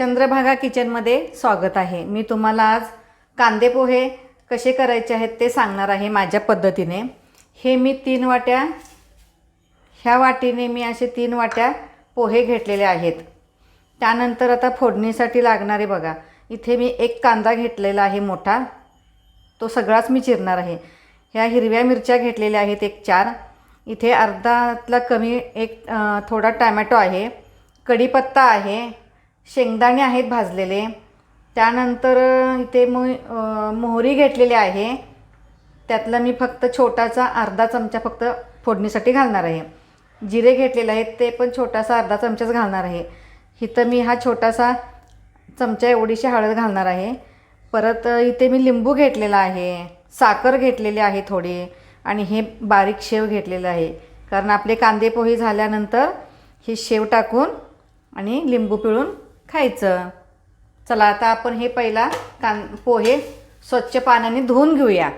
चंद्रभागा किचनमध्ये स्वागत आहे. मी तुम्हाला आज कांदे पोहे कसे करायचे आहेत ते सांगणार आहे माझ्या पद्धतीने. हे मी तीन वाट्या ह्या वाटीने मी असे तीन वाट्या पोहे घेतलेले आहेत. त्यानंतर आता फोडणीसाठी लागणारे बघा. इथे मी एक कांदा घेतलेला आहे मोठा. तो सगळाच मी चिरणार आहे. ह्या हिरव्या मिरच्या घेतलेल्या आहेत एक चार. इथे अर्धातला कमी एक थोडा टॅमॅटो आहे. कढीपत्ता आहे. शेंगदाणे आहेत भाजलेले. त्यानंतर इथे मो मोहरी घेतलेली आहे. त्यातला मी फक्त छोटासा अर्धा चमचा फक्त फोडणीसाठी घालणार आहे. जिरे घेतलेले आहेत ते पण छोटासा अर्धा चमचाच घालणार आहे. इथं मी हा छोटासा चमचा एवढीशी हळद घालणार आहे. परत इथे मी लिंबू घेतलेला आहे. साखर घेतलेली आहे थोडी आणि हे बारीक शेव घेतलेलं आहे. कारण आपले कांदे पोहे झाल्यानंतर ही शेव टाकून आणि लिंबू पिळून खायचं. चला आता आपण हे पहिला कां पोहे स्वच्छ पाण्याने धुवून घेऊया.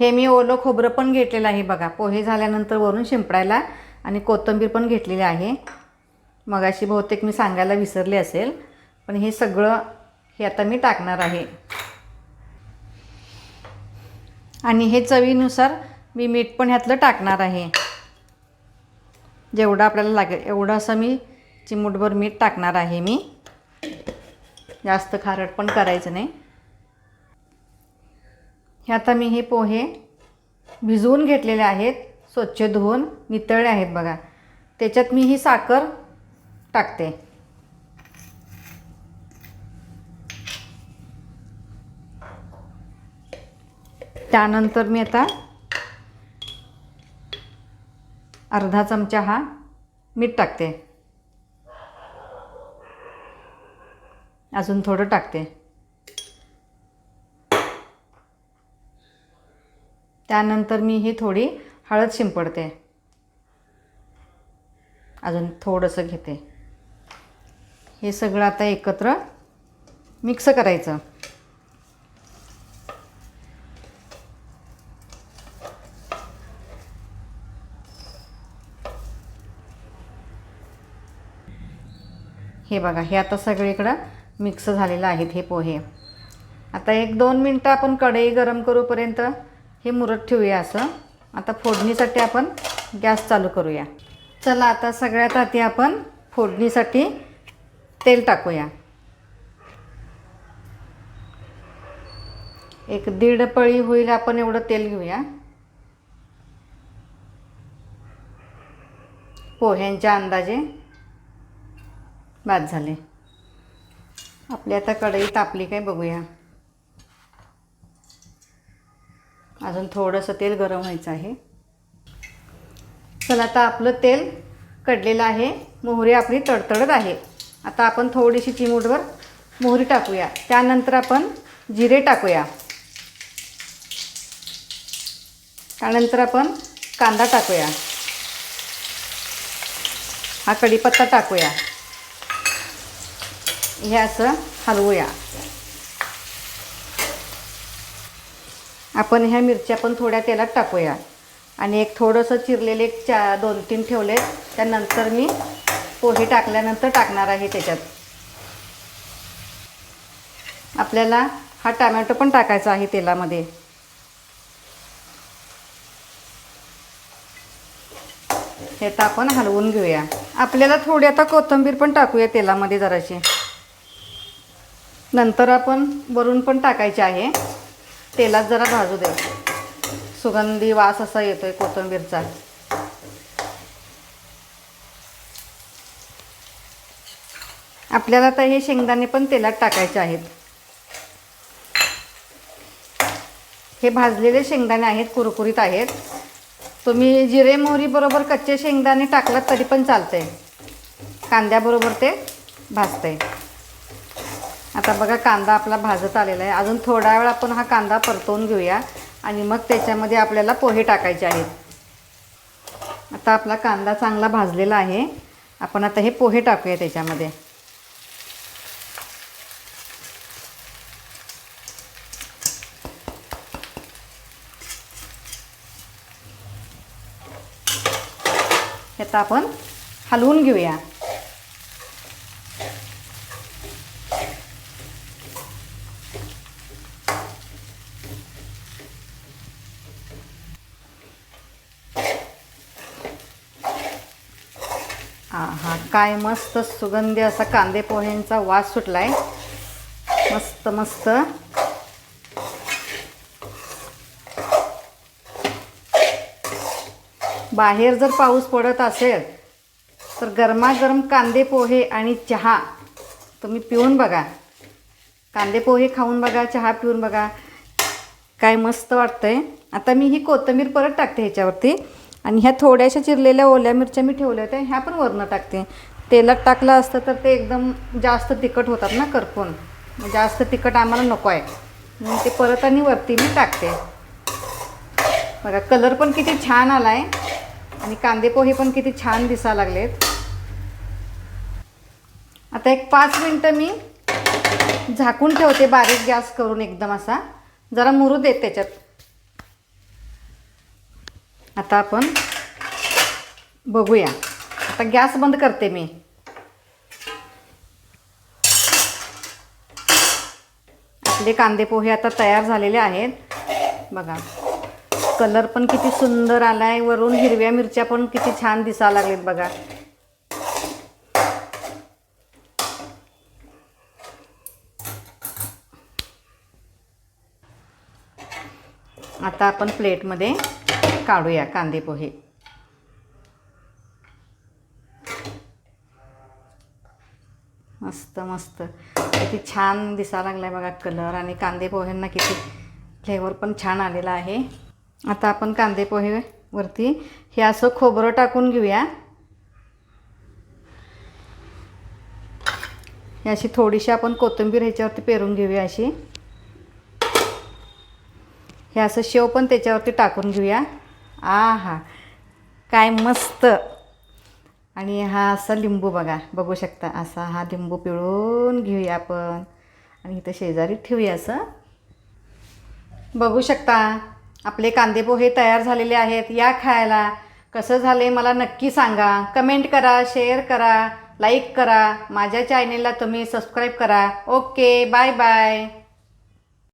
हे मी ओलं खोबरं पण घेतलेलं आहे बघा. पोहे झाल्यानंतर वरून शिंपडायला आणि कोथिंबीर पण घेतलेली आहे. मगाशी बहुतेक मी सांगायला विसरले असेल पण हे सगळं हे आता मी टाकणार आहे. आणि हे चवीनुसार मी मीठ पण ह्यातलं टाकणार आहे. जेवढं आपल्याला लागेल एवढं असं मी चिमूटभर मीठ टाकणार आहे मी. जास्त खारट पण करायचं नाही. हे आता मी हे पोहे भिजवून घेतलेले आहेत. स्वच्छ धुवून नितळले आहेत बघा. त्याच्यात मी ही साखर टाकते. त्यानंतर मी आता अर्धा चमचा हा मीठ टाकते. अजून थोडं टाकते. त्यानंतर मी ही थोडी हळद शिंपडते. अजून थोडंसं घेते. हे सगळं आता एकत्र मिक्स करायचं. हे बघा हे आता सगळीकडं मिक्स झालेलं आहेत हे पोहे. आता एक दोन मिनटं आपण कढई गरम करूपर्यंत हे मुरत ठेवूया असं. आता फोडणीसाठी आपण गॅस चालू करूया. चला आता सगळ्यात आधी आपण फोडणीसाठी तेल टाकूया. एक दीड पळी होईल आपण एवढं तेल घेऊया. पोह्यांच्या अंदाजे बाद झाले. आपली आता कढई तापली काय बघूया. अजून थोडंसं तेल गरम व्हायचं आहे. चला आता आपलं तेल कडलेलं आहे. मोहरी आपली तडतडत आहे. आता आपण थोडीशी चिमूटवर मोहरी टाकूया. त्यानंतर आपण जिरे टाकूया. त्यानंतर आपण कांदा टाकूया. हा कढीपत्ता टाकूया. हे असं हलवूया. आपण ह्या मिरच्या पण थोड्या तेलात टाकूया. आणि एक थोडंसं चिरलेले एक चा दोन तीन ठेवले. त्यानंतर मी पोहे टाकल्यानंतर टाकणार आहे त्याच्यात. आपल्याला हा टमॅटो पण टाकायचा आहे तेलामध्ये. हे तर आपण हलवून घेऊया. आपल्याला थोडी आता कोथिंबीर पण टाकूया तेलामध्ये जराशी. नंतर आपण वरून पण टाकायचे आहे. तेलात जरा भाजू दे सुगंधी वास असा येतो आहे कोथिंबीरचा. आपल्याला तर हे शेंगदाणे पण तेलात टाकायचे आहेत. हे भाजलेले शेंगदाणे आहेत कुरकुरीत आहेत. तुम्ही जिरे मोहरीबरोबर कच्चे शेंगदाणे टाकलात तरी पण चालतंय. कांद्याबरोबर ते भाजतंय. आता बघा कांदा आपला भाजत आलेला आहे. अजून थोडा वेळ आपण हा कांदा परतवून घेऊया. आणि मग त्याच्यामध्ये आपल्याला पोहे टाकायचे आहेत. आता आपला कांदा चांगला भाजलेला आहे. आपण आता हे पोहे टाकूया त्याच्यामध्ये. हे आता आपण हलवून घेऊया. काय मस्त सुगंधी असा कांदे पोह्यांचा वास आहे मस्त मस्त. बाहेर जर पाऊस पडत असेल तर गरमागरम कांदे पोहे आणि चहा तुम्ही पिऊन बघा. कांदे पोहे खाऊन बघा चहा पिऊन बघा. काय मस्त वाटतंय. आता मी ही कोथिंबीर परत टाकते ह्याच्यावरती. आणि ह्या थोड्याशा चिरलेल्या ओल्या मिरच्या मी ठेवल्या होत्या. ह्या पण वरनं टाकते. तेलात टाकलं असतं तर ते एकदम जास्त तिखट होतात ना करपून. जास्त तिखट आम्हाला नको आहे. म्हणून ते परत आणि वरती मी टाकते. बघा कलर पण किती छान आला आहे आणि कांदे पोहे पण किती छान दिसा लागलेत. आता एक पाच मिनटं मी झाकून ठेवते बारीक गॅस करून एकदम असा. जरा मुरू देत त्याच्यात. आता आपण बघूया. आता गॅस बंद करते मी. आपले कांदे पोहे आता तयार झालेले आहेत. बघा. कलर पण किती सुंदर आलाय. वरून हिरव्या मिरच्या पण किती छान दिसा लागलेत बघा. आता आपण प्लेटमध्ये काढूया कांदे पोहे. मस्त मस्त. किती छान दिसा लागलाय बघा कलर आणि कांदे पोह्यांना किती फ्लेवर पण छान आलेला आहे. आता आपण कांदे पोहे वरती हे असं खोबरं टाकून घेऊया. हे अशी थोडीशी आपण कोथिंबीर ह्याच्यावरती पेरून घेऊया अशी. हे असं शेव पण त्याच्यावरती टाकून घेऊया. आ हा काय मस्त. आणि हा असा लिंबू बघा बघू शकता असा हा लिंबू पिळून घेऊया आपण. आणि इथं शेजारी ठेवूया असं. बघू शकता आपले कांदे पोहे तयार झालेले आहेत या खायला. कसं झाले मला नक्की सांगा. कमेंट करा शेअर करा लाईक करा. माझ्या चॅनेलला तुम्ही सबस्क्राईब करा. Okay bye bye.